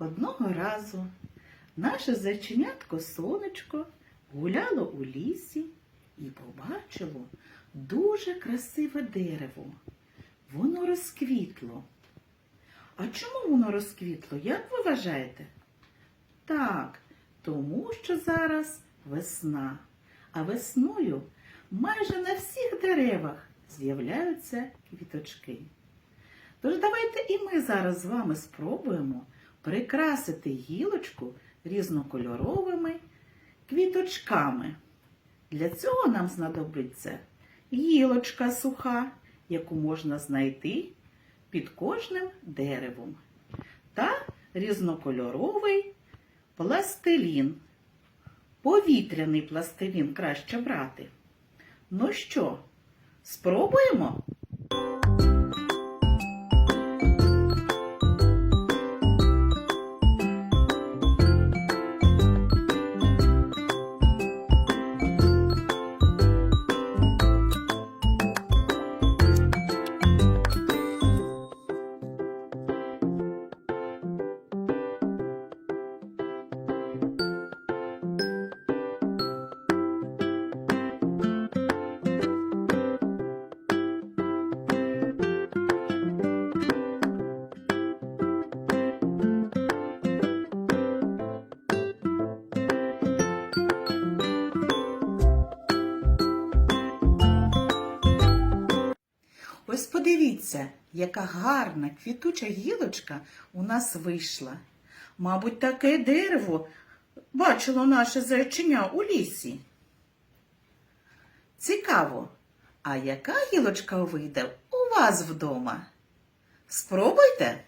Одного разу наше зайченятко сонечко гуляло у лісі і побачило дуже красиве дерево. Воно розквітло. А чому воно розквітло, як ви вважаєте? Так, тому що зараз весна, а весною майже на всіх деревах з'являються квіточки. Тож давайте і ми зараз з вами спробуємо прикрасити гілочку різнокольоровими квіточками. Для цього нам знадобиться гілочка суха, яку можна знайти під кожним деревом, та різнокольоровий пластилін. Повітряний пластилін краще брати. Ну що, спробуємо? Ось подивіться, яка гарна квітуча гілочка у нас вийшла. Мабуть, таке дерево бачило наше зайчиня у лісі. Цікаво, а яка гілочка вийде у вас вдома? Спробуйте!